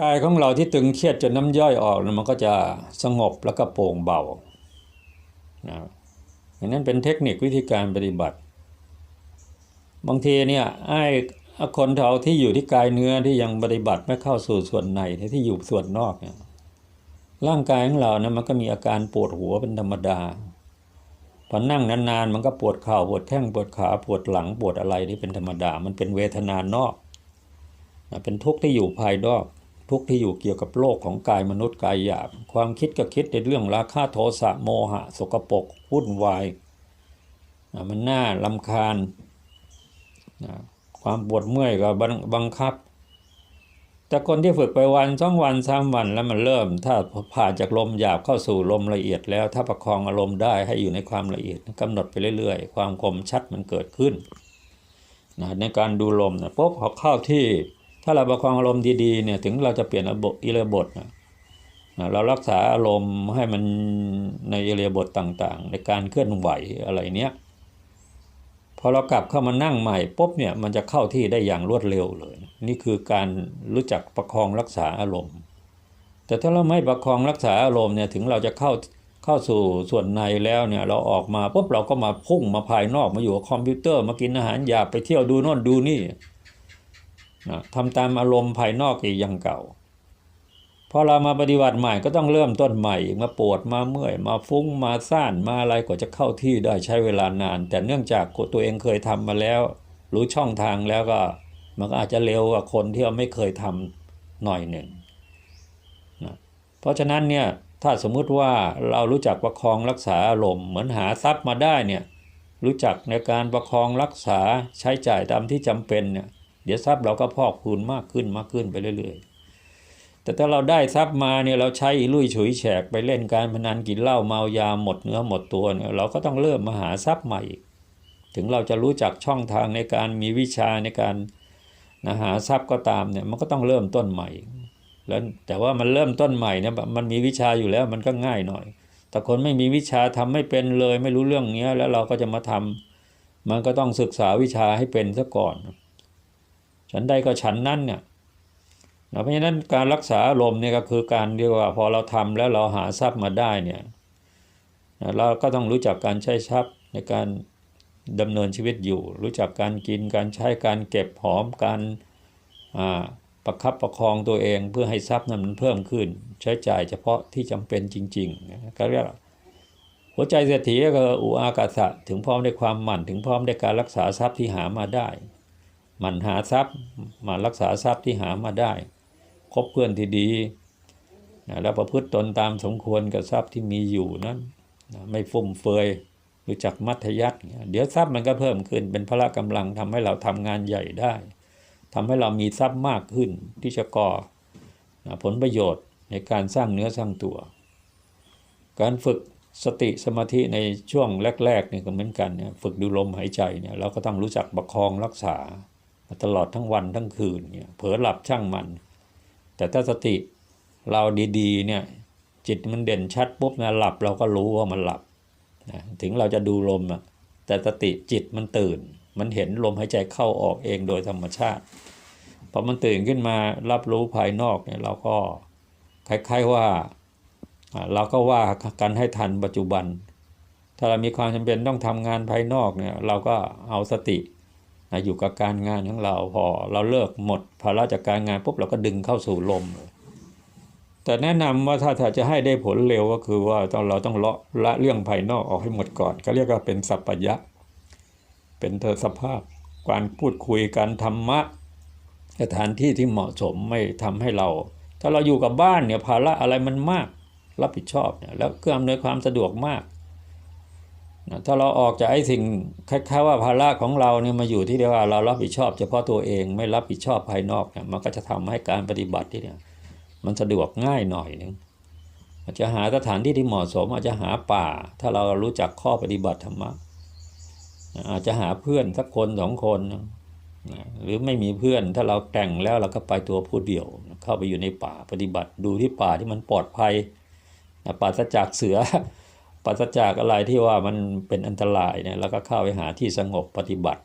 กายของเราที่ตึงเครียดจนน้ำย่อยออกมันก็จะสงบแล้วก็โปร่งเบานะอย่นั้นเป็นเทคนิควิธีการปฏิบัติ บางทีเนี่ยไอ้คนเราที่อยู่ที่กายเนื้อที่ยังปฏิบัติไม่เข้าสู่ส่วนในที่อยู่ส่วนนอกเนี่ยร่างกายของเรานะมันก็มีอาการปวดหัวเป็นธรรมดาพอนั่งนานๆมันก็ปวดเข่าปวดแข้งปวดขาปวดหลังปวดอะไรที่เป็นธรรมดา มันเป็นเวทนานอกนะเป็นทุกข์ที่อยู่ภายนอก ทุกที่อยู่เกี่ยวกับโลกของกายมนุษย์กายหยาบ ความคิดก็คิดในเรื่องราคะโทสะโมหะ สกปรกวุ่นวายมันน่าลำคาญ ความปวดเมื่อยก็บังบังคับ แต่คนที่ฝึกไปวันสองวันสามวันแล้วมันเริ่ม ถ้าผ่านจากลมหยาบเข้าสู่ลมละเอียดแล้ว ถ้าประคองอารมณ์ได้ให้อยู่ในความละเอียดกำหนดไปเรื่อยๆ ความคมชัดมันเกิดขึ้นนะในการดูลมนะปุ๊บพอเข้าที่ ถ้าเราประคองอารมณ์ดีๆเนี่ยถึงเราจะเปลี่ยนระบอิเลบทนะเรารักษาอารมณ์ให้มันในอิเลบทต่างๆ ในการเคลื่อนไหวอะไรเนี้ยพอเรากลับเข้ามานั่งใหม่ปุ๊บเนี่ยมันจะเข้าที่ได้อย่างรวดเร็วเลย นี่คือการรู้จักประคองรักษาอารมณ์ แต่ถ้าเราไม่ประคองรักษาอารมณ์เนี่ยถึงเราจะเข้าเข้าสู่ส่วนในแล้วเนี่ยเราออกมาปุ๊บเราก็มาพุ่งมาภายนอกมาอยู่กับคอมพิวเตอร์มากินอาหารหยาบไปเที่ยวดูโน่นดูนี่ นะทำตามอารมณ์ภายนอกอีกอย่างเก่าพอเรามาปฏิบัติใหม่ก็ต้องเริ่มต้นใหม่มาปวดมาเมื่อย มาฟุ้งมาซ่านมาอะไรกว่าจะเข้าที่ได้ใช้เวลานาน แต่เนื่องจากตัวเองเคยทำมาแล้ว รู้ช่องทางแล้วก็ มันก็อาจจะเร็วกว่าคนที่ไม่เคยทำหน่อยหนึ่งนะเพราะฉะนั้นเนี่ยถ้าสมมุติว่าเรารู้จักประคองรักษาอารมณ์เหมือนหาทรัพย์มาได้เนี่ยรู้จักในการประคองรักษาใช้จ่ายตามที่จำเป็นเนี่ย เดี๋ยวทรัพย์เราก็พอกพูนมากขึ้นมากขึ้นไปเรื่อยๆ แต่ถ้าเราได้ทรัพย์มาเนี่ยเราใช้ลุยฉุยแฉกไปเล่นการพนันกินเหล้าเมายาหมดเนื้อหมดตัวเนี่ยเราก็ต้องเริ่มมาหาทรัพย์ใหม่อีกถึงเราจะรู้จักช่องทางในการมีวิชาในการนะหาทรัพย์ก็ตามเนี่ยมันก็ต้องเริ่มต้นใหม่ แล้วแต่ว่ามันเริ่มต้นใหม่เนี่ยมันมีวิชาอยู่แล้วมันก็ง่ายหน่อย แต่คนไม่มีวิชาทำไม่เป็นเลย ไม่รู้เรื่องเนี้ยแล้วเราก็จะมาทำมันก็ต้องศึกษาวิชาให้เป็นซะก่อน ฉันใดก็ฉันนั่นเนี่ยนะเพราะฉะนั้นการรักษาอารมณ์เนี่ยก็คือการเรียกว่าพอเราทำแล้วเราหาทรัพย์มาได้เนี่ยนะเราก็ต้องรู้จักการใช้ทรัพย์ในการดำเนินชีวิตอยู่ รู้จักการกินการใช้การเก็บหอมการประคับประคองตัวเองเพื่อให้ทรัพย์นั้นมันเพิ่มขึ้น ใช้จ่ายเฉพาะที่จำเป็นจริงๆนะก็เรียกหัวใจเศรษฐีก็อุอากาศะถึงพร้อมในความหมั่นถึงพร้อมในการรักษาทรัพย์ที่หามาได้ มันหาทรัพย์มารักษาทรัพย์ที่หามาได้ คบเพื่อนที่ดีนะแล้วประพฤติตนตามสมควรกับทรัพย์ที่มีอยู่นั้นนะไม่ฟุ่มเฟือยรู้จักมัธยัติเดี๋ยวทรัพย์มันก็เพิ่มขึ้นเป็นพละกำลังทำให้เราทำงานใหญ่ได้ทำให้เรามีทรัพย์มากขึ้นที่จะก่อผลประโยชน์ในการสร้างเนื้อสร้างตัว การฝึกสติสมาธิในช่วงแรกๆเนี่ยก็เหมือนกันเนี่ยฝึกดูลมหายใจเนี่ยเราก็ต้องรู้จักประคองรักษา ตลอดทั้งวันทั้งคืนเนี่ยเผลอหลับช่างมัน แต่ถ้าสติเราดีๆเนี่ยจิตมันเด่นชัดปุ๊บนะหลับเราก็รู้ว่ามันหลับนะถึงเราจะดูลมอะแต่สติจิตมันตื่น มันเห็นลมหายใจเข้าออกเองโดยธรรมชาติพอมันตื่นขึ้นมารับรู้ภายนอกเนี่ยเราก็คล้ายๆว่าเราก็ว่ากันให้ทันปัจจุบัน ถ้าเรามีความจำเป็นต้องทำงานภายนอกเนี่ยเราก็เอาสติ นะอยู่กับการงานของเราพอเราเลิกหมดภาระจากการงานปุ๊บเราก็ดึงเข้าสู่ลม แต่แนะนำว่าถ้าถ้าจะให้ได้ผลเร็วก็คือว่าต้องเราต้องละละเรื่องภายนอกออกให้หมดก่อน ก็เรียกว่าเป็นสัพพยะ เป็นเธอสภาพการพูดคุยการธรรมะสถานที่ที่เหมาะสมไม่ทำให้เรา ถ้าเราอยู่กับบ้านเนี่ยภาระอะไรมันมาก รับผิดชอบเนี่ยแล้วเครื่องอำนวยความสะดวกมาก ถ้าเราออกจากไอ้สิ่งคล้ายๆว่าภาระของเราเนี่ยมาอยู่ที่เรียกว่าเรารับผิดชอบ เฉพาะตัวเองไม่รับผิดชอบภายนอกเนี่ยมันก็จะทำให้การปฏิบัติที่เนี่ยมันสะดวกง่ายหน่อยนึงอาจจะหาสถานที่ที่เหมาะสม อาจจะหาป่า ถ้าเรารู้จักข้อปฏิบัติธรรมะอาจจะหาเพื่อนสักคนสองคนหรือไม่มีเพื่อนถ้าเราแต่งแล้วเราก็ไปตัวผู้เดียว เข้าไปอยู่ในป่าปฏิบัติดูที่ป่าที่มันปลอดภัยปราศจากเสือ ปัสจากอะไรที่ว่ามันเป็นอันตรายเนี่ยแล้วก็เข้าไปหาที่สงบปฏิบัติ